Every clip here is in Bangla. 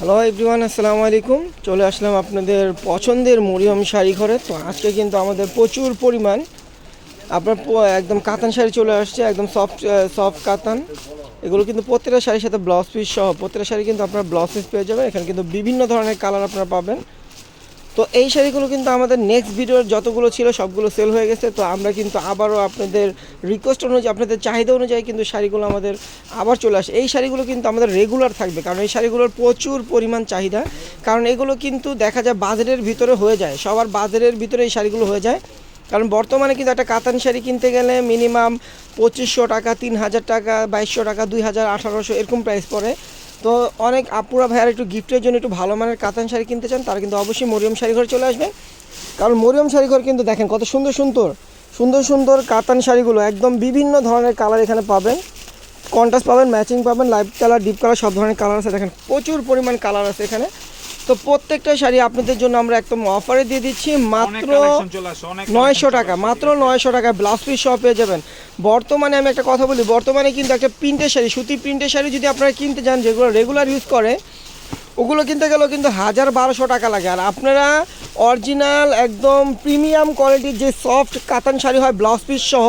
হ্যালো এভরিওয়ান আসসালামু আলাইকুম চলে আসলাম আপনাদের পছন্দের মরিয়ম শাড়ি ঘরে। তো আজকে কিন্তু আমাদের প্রচুর পরিমাণ, আপনার একদম কাতান শাড়ি চলে আসছে, একদম সফট সফট কাতান। এগুলো কিন্তু প্রত্যেকটা শাড়ির সাথে ব্লাউজ পিস সহ, প্রত্যেকটা শাড়ি কিন্তু আপনার ব্লাউজ পিস পেয়ে যাবেন। এখানে কিন্তু বিভিন্ন ধরনের কালার আপনারা পাবেন। তো এই শাড়িগুলো কিন্তু আমাদের নেক্সট ভিডিওর যতগুলো ছিল সবগুলো সেল হয়ে গেছে। তো আমরা কিন্তু আবারও আপনাদের রিকোয়েস্ট অনুযায়ী, আপনাদের চাহিদা অনুযায়ী কিন্তু শাড়িগুলো আমাদের আবার চলে আসে। এই শাড়িগুলো কিন্তু আমাদের রেগুলার থাকবে, কারণ এই শাড়িগুলোর প্রচুর পরিমাণ চাহিদা। কারণ এগুলো কিন্তু দেখা যায় বাজারের ভিতরে হয়ে যায়, সবার বাজারের ভিতরে এই শাড়িগুলো হয়ে যায়। কারণ বর্তমানে কিন্তু একটা কাতান শাড়ি কিনতে গেলে মিনিমাম পঁচিশশো টাকা, তিন হাজার টাকা, বাইশশো টাকা, দুই হাজার আঠারোশো এরকম প্রাইস পড়ে। তো অনেক আপুরা ভাইয়ার একটু গিফটের জন্য একটু ভালো মানের কাতান শাড়ি কিনতে চান, তারা কিন্তু অবশ্যই মরিয়ম শাড়ি ঘরে চলে আসবেন কারণ মরিয়ম শাড়ি ঘর কিন্তু দেখেন কত সুন্দর সুন্দর সুন্দর সুন্দর কাতান শাড়িগুলো একদম বিভিন্ন ধরনের কালার এখানে পাবেন। কন্ট্রাস্ট পাবেন ম্যাচিং পাবেন লাইট কালার ডিপ কালার সব ধরনের কালার আছে। দেখেন প্রচুর পরিমাণ কালার আছে এখানে। তো প্রত্যেকটা শাড়ি আপনাদের জন্য আমরা একদম অফারে দিয়ে দিচ্ছি। মাত্র নয়শো টাকা মাত্র নয়শো টাকা ব্লাউজ পিস সহ পেয়ে যাবেন। বর্তমানে আমি একটা কথা বলি বর্তমানে কিন্তু একটা প্রিন্টের শাড়ি সুতি প্রিন্টের শাড়ি যদি আপনারা কিনতে যান যেগুলো রেগুলার ইউজ করে ওগুলো কিনতে গেলেও কিন্তু হাজার বারোশো টাকা লাগে। আর আপনারা অরিজিনাল একদম প্রিমিয়াম কোয়ালিটির যে সফট কাতান শাড়ি হয় ব্লাউজ পিস সহ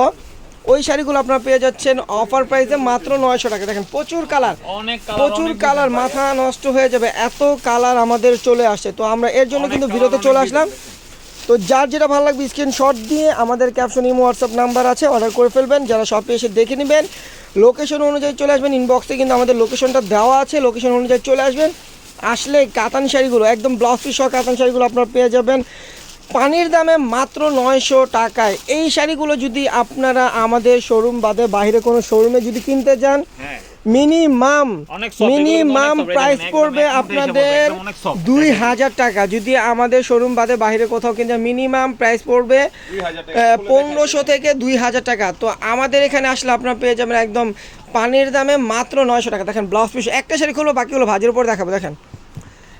ওই শাড়িগুলো আপনারা পেয়ে যাচ্ছেন অফার প্রাইসে মাত্র নয়শো টাকা। দেখেন প্রচুর কালার অনেক প্রচুর কালার মাথা নষ্ট হয়ে যাবে এত কালার আমাদের চলে আসে তো আমরা এর জন্য কিন্তু ভিডিওতে চলে আসলাম। তো যার যেটা ভালো লাগবে স্ক্রিনশট দিয়ে আমাদের ক্যাপশন ইমো হোয়াটসঅ্যাপ নাম্বার আছে অর্ডার করে ফেলবেন। যারা শপে এসে দেখে নেবেন লোকেশন অনুযায়ী চলে আসবেন। ইনবক্সে কিন্তু আমাদের লোকেশনটা দেওয়া আছে লোকেশন অনুযায়ী চলে আসবেন। আসলে কাতান শাড়িগুলো একদম ব্লাউজ পিস সহ কাতান শাড়িগুলো আপনারা পেয়ে যাবেন। পানির দামে মাত্র নয়শো টাকায়। এই শাড়িগুলো যদি আপনারা আমাদের শোরুম বাদে বাইরে কোনো শোরুমে যদি কিনতে যান মিনিমাম মিনিমাম প্রাইস পড়বে আপনাদের দুই হাজার টাকা। যদি আমাদের শোরুম বাদে বাইরে কোথাও কিনতে মিনিমাম প্রাইস পড়বে 2000 টাকা, আহ, খুলে পনেরোশো থেকে দুই হাজার টাকা। তো আমাদের এখানে আসলে আপনারা পেয়ে যাবেন একদম পানির দামে মাত্র নয়শো টাকা। দেখেন ব্লাউজ পিস একটা শাড়ি খুলবো বাকিগুলো ভাজির উপর দেখাবো দেখেন।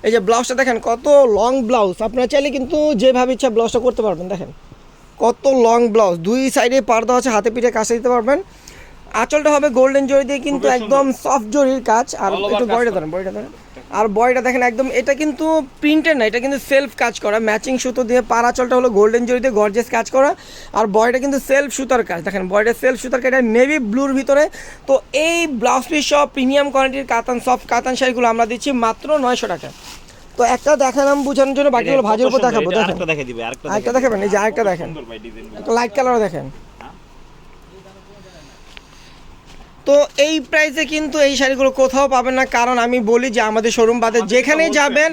এই যে ব্লাউজটা দেখেন কত লং ব্লাউজ আপনারা চাইলে কিন্তু যেভাবে ইচ্ছা ব্লাউজটা করতে পারবেন দেখেন। কত লং ব্লাউজ দুই সাইডে পার্দা আছে হাতে পিঠে কাছে দিতে পারবেন। আঁচলটা হবে গোল্ডেন জরি দিয়ে কিন্তু একদম সফট জরির কাজ। আর একটু বড়িটা ধরেন বয়টা ধরেন। আর বয়টা দেখেন একদম এটা কিন্তু প্রিন্টের না এটা কিন্তু সেলফ কাজ করা। ম্যাচিং সুতো দিয়ে পার আঁচলটা হলো গোল্ডেন জরি দিয়ে গর্জেস কাজ করা। আর বয়টা কিন্তু সেলফ সুতার কাজ। দেখেন বয়টা সেলফ সুতার কাজ নেভি ব্লুর ভিতরে। তো এই ব্লাউজ পিস সব প্রিমিয়াম কোয়ালিটির কাতান সফট কাতান শাড়িগুলো আমরা দিচ্ছি মাত্র নয়শো টাকা। তো একটা দেখালাম বোঝানোর জন্য বাকিগুলো ভাজির উপর দেখাবো দেখেন। আরেকটা দেখাবেন এই যে আরেকটা দেখেন। একটা লাইট কালারও দেখেন। তো এই প্রাইসে কিন্তু এই শাড়িগুলো কোথাও পাবেন না। কারণ আমি বলি যে আমাদের শোরুম বাদে যেখানে যাবেন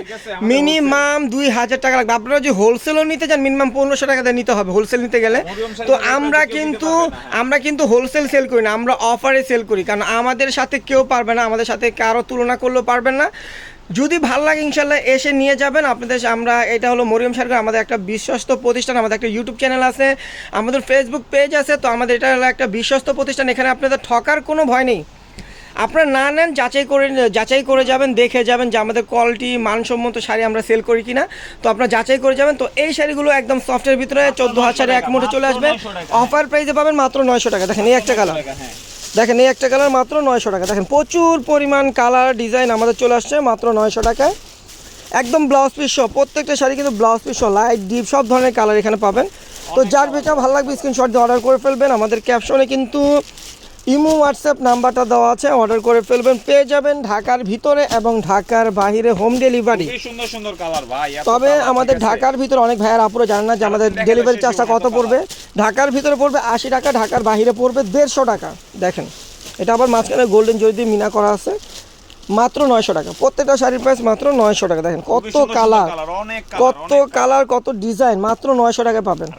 মিনিমাম দুই হাজার টাকা লাগবে। আপনারা যদি হোলসেলও নিতে চান মিনিমাম পনেরোশো টাকা দিয়ে নিতে হবে হোলসেল নিতে গেলে। তো আমরা কিন্তু। আমরা কিন্তু হোলসেল সেল করি না আমরা অফারে সেল করি। কারণ আমাদের সাথে কেউ পারবে না আমাদের সাথে কারও তুলনা করলেও পারবেন না। যদি ভালো লাগে ইনশাল্লাহ এসে নিয়ে যাবেন। আপনাদের আমরা এটা হলো মরিয়ম সার্কার আমাদের একটা বিশ্বস্ত প্রতিষ্ঠান আমাদের একটা ইউটিউব চ্যানেল আছে আমাদের ফেসবুক পেজ আছে তো আমাদের এটা হলো একটা বিশ্বস্ত প্রতিষ্ঠান এখানে আপনাদের ঠকার কোনো ভয় নেই। আপনারা না নেন যাচাই করে যাচাই করে যাবেন দেখে যাবেন যে আমাদের কোয়ালিটি মানসম্মত শাড়ি আমরা সেল করি কিনা। তো আপনারা যাচাই করে যাবেন তো এই শাড়িগুলো একদম সফটের ভিতরে চোদ্দ হাজার এক মুঠে চলে আসবে। মাত্র 900 টাকা। অফার প্রাইসে পাবেন মাত্র নয়শো টাকা। দেখেন এই একটা কালার হ্যাঁ। দেখেন এই একটা কালার মাত্র নয়শো টাকা। দেখেন প্রচুর পরিমাণ কালার ডিজাইন আমাদের চলে আসছে মাত্র নয়শো টাকায়। একদম ব্লাউজ পিস সহ প্রত্যেকটা শাড়ি কিন্তু ব্লাউজ পিস সহ লাইট ডিপ সব ধরনের কালার এখানে পাবেন। তো যার বেচা ভালো লাগবে স্ক্রিনশট দিয়ে অর্ডার করে ফেলবেন। আমাদের ক্যাপশনে কিন্তু ইমো হোয়াটসঅ্যাপ নাম্বারটা দেওয়া আছে অর্ডার করে ফেলবেন। পেয়ে যাবেন ঢাকার ভিতরে এবং ঢাকার বাইরে হোম ডেলিভারি সুন্দর সুন্দর কালার ভাই তবে আমাদের ঢাকার ভিতরে অনেক ভাইয়ার আপুরো জানেন না যে আমাদের ডেলিভারি চার্জটা কত পড়বে। ঢাকার ভিতরে পড়বে আশি টাকা ঢাকার বাইরে পড়বে দেড়শো টাকা। দেখেন এটা আবার মাঝখানে গোল্ডেন জরি দিয়ে মিনা করা আছে। মাত্র নয়শো টাকা। প্রত্যেকটা শাড়ির প্রাইস মাত্র নয়শো টাকা। দেখেন কত কালার কত কালার কত ডিজাইন মাত্র নয়শো টাকা পাবেন।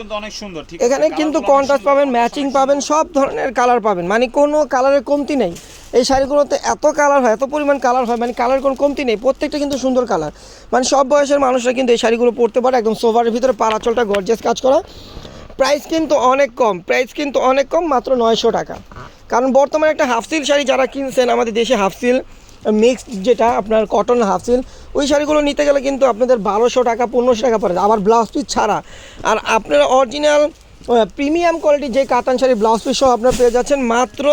কিন্তু অনেক সুন্দর এখানে কিন্তু কন্ট্রাস্ট পাবেন ম্যাচিং পাবেন সব ধরনের কালার পাবেন। মানে কোনো কালারের কমতি নেই। এই শাড়িগুলোতে এত কালার হয় এত পরিমাণ কালার হয় মানে কালার কোনো কমতি নেই। প্রত্যেকটা কিন্তু সুন্দর কালার মানে সব বয়সের মানুষরা কিন্তু এই শাড়িগুলো পরতে পারে। একদম সোফারের ভিতরে পারাচলটা গর্জেস কাজ করা। প্রাইস কিন্তু অনেক কম, প্রাইস কিন্তু অনেক কম, মাত্র নয়শো টাকা। কারণ বর্তমানে একটা হাফসিল শাড়ি যারা কিনছেন, আমাদের দেশে হাফসিল মিক্সড যেটা আপনার কটন হাফসিল ওই শাড়িগুলো নিতে গেলে কিন্তু আপনাদের বারোশো টাকা, পনেরোশো টাকা পড়ে আবার ব্লাউজ পিস ছাড়া। আর আপনারা অরিজিনাল প্রিমিয়াম কোয়ালিটির যে কাতান শাড়ি ব্লাউজ পিস সহ আপনারা পেয়ে যাচ্ছেন মাত্র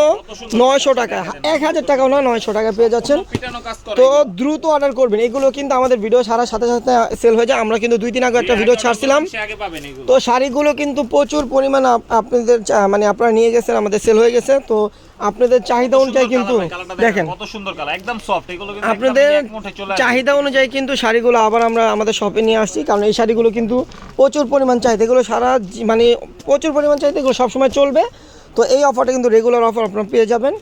নয়শো টাকা। এক হাজার টাকাও না নয়শো টাকা পেয়ে যাচ্ছেন। তো দ্রুত অর্ডার করবেন। এগুলো কিন্তু আমাদের ভিডিও ছাড়ার সাথে সাথে সেল হয়ে যায়। আমরা কিন্তু দুই দিন আগে একটা ভিডিও ছাড়ছিলাম। তো শাড়িগুলো কিন্তু প্রচুর পরিমাণ আপ- আপনাদের মানে আপনারা নিয়ে গেছেন আমাদের সেল হয়ে গেছে। তো আপনাদের চাহিদা অনুযায়ী কিন্তু দেখেন কত সুন্দর কালার একদম সফট এগুলো কিন্তু আপনাদের। চাহিদা অনুযায়ী কিন্তু শাড়িগুলো আবার আমরা আমাদের শপে নিয়ে আসছি। কারণ এই শাড়িগুলো কিন্তু প্রচুর পরিমাণ চাহিদা। এগুলো সারা মানে প্রচুর পরিমাণ চাহিদা, এগুলো সবসময় চলবে। তো এই অফারটা কিন্তু রেগুলার অফার আপনারা পেয়ে যাবেন।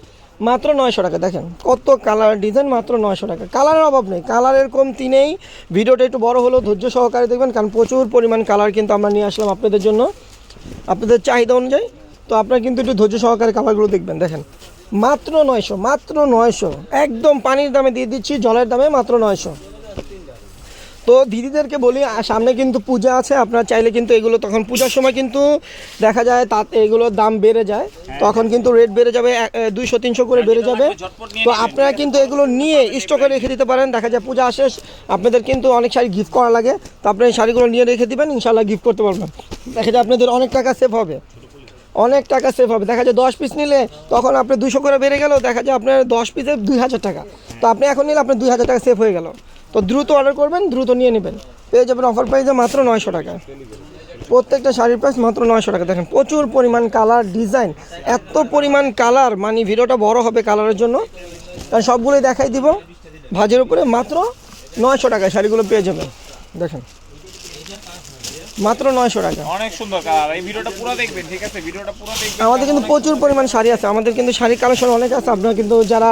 মাত্র নয়শো টাকা, দেখেন কত কালার ডিজাইন মাত্র নয়শো টাকা। কালারের অভাব নেই কালারের কমতি নেই। ভিডিওটা একটু বড় হলেও ধৈর্য সহকারে দেখবেন, কারণ প্রচুর পরিমাণ কালার কিন্তু আমরা নিয়ে আসলাম আপনাদের জন্য। আপনাদের চাহিদা অনুযায়ী, তো আপনারা কিন্তু একটু ধৈর্য সহকারে কালারগুলো দেখবেন, দেখেন। মাত্র নয়শো মাত্র নয়শো। একদম পানির দামে দিয়ে দিচ্ছি, জলের দামে মাত্র নয়শো। তো দিদিদেরকে বলি সামনে কিন্তু পূজা আছে আপনারা চাইলে কিন্তু এগুলো তখন পূজার সময় কিন্তু দেখা যায় তাতে এগুলোর দাম বেড়ে যায়। তখন কিন্তু রেট বেড়ে যাবে দুইশো তিনশো করে বেড়ে যাবে। তো আপনারা কিন্তু এগুলো নিয়ে স্টকে রেখে দিতে পারেন। দেখা যায় পূজা আসে আপনাদের কিন্তু অনেক শাড়ি গিফট করা লাগে। তো আপনি এই শাড়িগুলো নিয়ে রেখে দিবেন ইনশাল্লাহ গিফট করতে পারবেন। দেখা যায় আপনাদের অনেক টাকা সেভ হবে। অনেক টাকা সেভ হবে। দেখা যায় দশ পিস নিলে তখন আপনি দুশো করে বেড়ে গেল দেখা যায় আপনার দশ পিসে দুই হাজার টাকা। তো আপনি এখন নিলে আপনার দুই হাজার টাকা সেভ হয়ে গেল। তো দ্রুত অর্ডার করবেন দ্রুত নিয়ে নেবেন। পেয়ে যাবেন অফার প্রাইসে মাত্র নয়শো টাকা। প্রত্যেকটা শাড়ির প্রাইস মাত্র নয়শো টাকা। দেখেন প্রচুর পরিমাণ কালার ডিজাইন এত পরিমাণ কালার মানে ভিডিওটা বড় হবে কালারের জন্য। কারণ সবগুলোই দেখাই দিব। ভাজের উপরে মাত্র নয়শো টাকায় শাড়িগুলো পেয়ে যাবেন। দেখেন মাত্র নয়শো টাকা। অনেক সুন্দর কালার এই ভিডিওটা পুরো দেখবেন ঠিক আছে? ভিডিওটা পুরো দেখবেন। আমাদের কিন্তু প্রচুর পরিমাণ শাড়ি আছে। আমাদের কিন্তু শাড়ির কালেকশন অনেক আছে। আপনারা কিন্তু যারা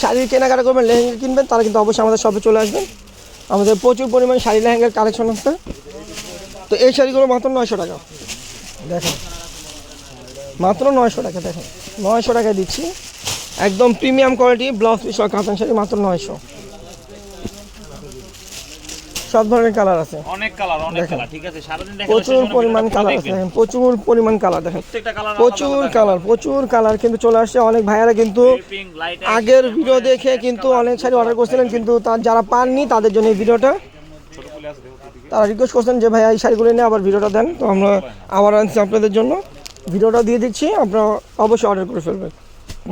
শাড়ির কেনাকাটা করবেন লেহেঙ্গা কিনবেন তারা কিন্তু অবশ্যই আমাদের শপে চলে আসবেন। আমাদের প্রচুর পরিমাণ শাড়ি লেহেঙ্গার কালেকশন আছে। তো এই শাড়িগুলো মাত্র নয়শো টাকা। দেখেন। মাত্র নয়শো টাকা, দেখেন। নয়শো টাকা দিচ্ছি। একদম প্রিমিয়াম কোয়ালিটি ব্লাউজ পিস কাতান শাড়ি মাত্র নয়শো। সব ধরনের কালার আছে। অনেক কালার অনেক কালার ঠিক আছে? সারাদিন দেখেন প্রচুর পরিমাণ কালার আছে দেখেন প্রচুর পরিমাণ কালার দেখেন। প্রত্যেকটা কালার প্রচুর কালার প্রচুর কালার কিন্তু চলে আসছে। অনেক ভাইয়ারা কিন্তু আগের ভিডিও দেখে কিন্তু অনেক শাড়ি অর্ডার করছিলেন কিন্তু তার যারা পাননি তাদের জন্য এই ভিডিওটা। তারা রিকোয়েস্ট করছেন যে ভাই এই শাড়িগুলো নিয়ে আবার ভিডিওটা দেন। তো আমরা আবার আনছি আপনাদের জন্য। ভিডিওটা দিয়ে দিচ্ছি আপনারা অবশ্যই অর্ডার করে ফেলবেন।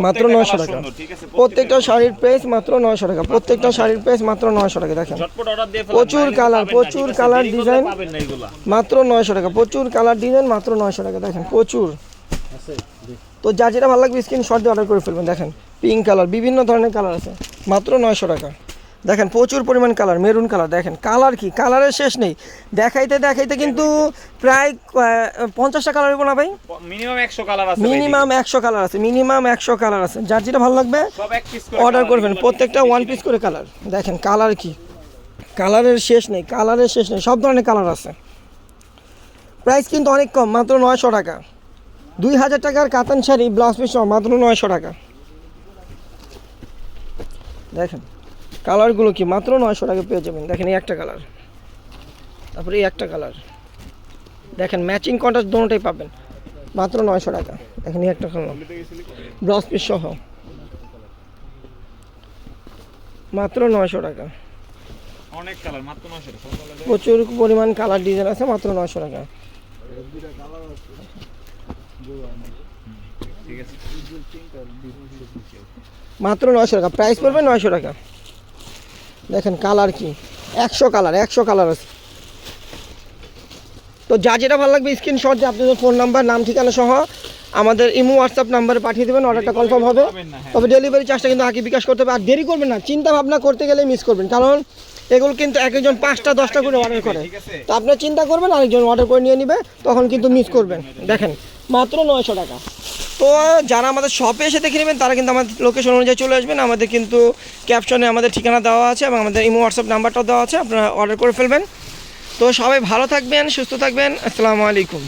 মাত্র নয়শো টাকা। প্রত্যেকটা শাড়ির প্রাইস মাত্র নয়শো টাকা। প্রত্যেকটা শাড়ির প্রাইস মাত্র নয়শো টাকা দেখেন। প্রচুর না, প্রচুর কালার আছে? colour, দেরি করলে design। পাবেন না এগুলা। মাত্র নয়শো টাকা প্রচুর কালার ডিজাইন মাত্র নয়শো টাকা দেখেন প্রচুর। তো যা যেটা ভালো লাগবে স্ক্রিনশট দিয়ে অর্ডার করে ফেলবেন দেখেন। পিঙ্ক কালার বিভিন্ন ধরনের কালার আছে মাত্র নয়শো টাকা। দেখেন প্রচুর পরিমাণ কালার মেরুন কালার দেখেন। কালার কি? কালারের শেষ নেই। দেখাইতে দেখাইতে কিন্তু প্রায় পঞ্চাশটা কালার হইব না ভাই? মিনিমাম 100 কালার আছে মিনিমাম একশো কালার আছে মিনিমাম একশো কালার আছে। যার যেটা ভালো লাগবে অর্ডার করবেন। প্রত্যেকটা ওয়ান পিস করে কালার দেখেন কালার কি? কালারের শেষ নেই কালারের শেষ নেই সব ধরনের কালার আছে। প্রাইস কিন্তু অনেক কম মাত্র নয়শো টাকা। দুই হাজার টাকার কাতান শাড়ি ব্লাউজ পিস মাত্র নয়শো টাকা। দেখেন কালারগুলো কি? মাত্র নয়শো টাকা পেয়ে যাবেন। দেখেন এই একটা কালার। তারপরে এই একটা কালার। দেখেন ম্যাচিং কন্ট্রাস্ট দোনোটাই পাবেন। মাত্র নয়শো টাকা। দেখেন এই একটা কালার। ব্লাউজ পিস সহ। মাত্র নয়শো টাকা। অনেক কালার মাত্র 900 টাকা। প্রচুর পরিমাণ কালার ডিজাইন আছে মাত্র নয়শো টাকা। মাত্র নয়শো টাকা। প্রাইস পড়বে নয়শো টাকা। দেখেন কালার কি? একশো কালার একশো কালার আছে। তো যা যেটা ভালো লাগবে স্ক্রিনশট দিয়ে আপনাদের ফোন নাম্বার নাম ঠিকানা সহ আমাদের ইমো হোয়াটসঅ্যাপ নাম্বারে পাঠিয়ে দেবেন অর্ডারটা কনফার্ম হবে। হ্যাঁ। তবে ডেলিভারি চার্জটা কিন্তু আগে বিকাশ করতে হবে। আর দেরি করবেন না চিন্তা ভাবনা করতে গেলে মিস করবেন। কারণ এগুলো কিন্তু এক একজন পাঁচটা দশটা করে অর্ডার করে। তো আপনার চিন্তা করবেন আরেকজন অর্ডার করে নিয়ে নিবে তখন কিন্তু মিস করবেন। দেখেন মাত্র নয়শো টাকা। তো যারা আমাদের শপে এসে দেখে নেবেন, তারা কিন্তু আমাদের লোকেশন অনুযায়ী চলে আসবেন। আমাদের কিন্তু ক্যাপশনে আমাদের ঠিকানা দেওয়া আছে এবং আমাদের ইমো হোয়াটসঅ্যাপ নাম্বারটাও দেওয়া আছে। আপনারা অর্ডার করে ফেলবেন। তো সবাই ভালো থাকবেন, সুস্থ থাকবেন। আসসালামু আলাইকুম।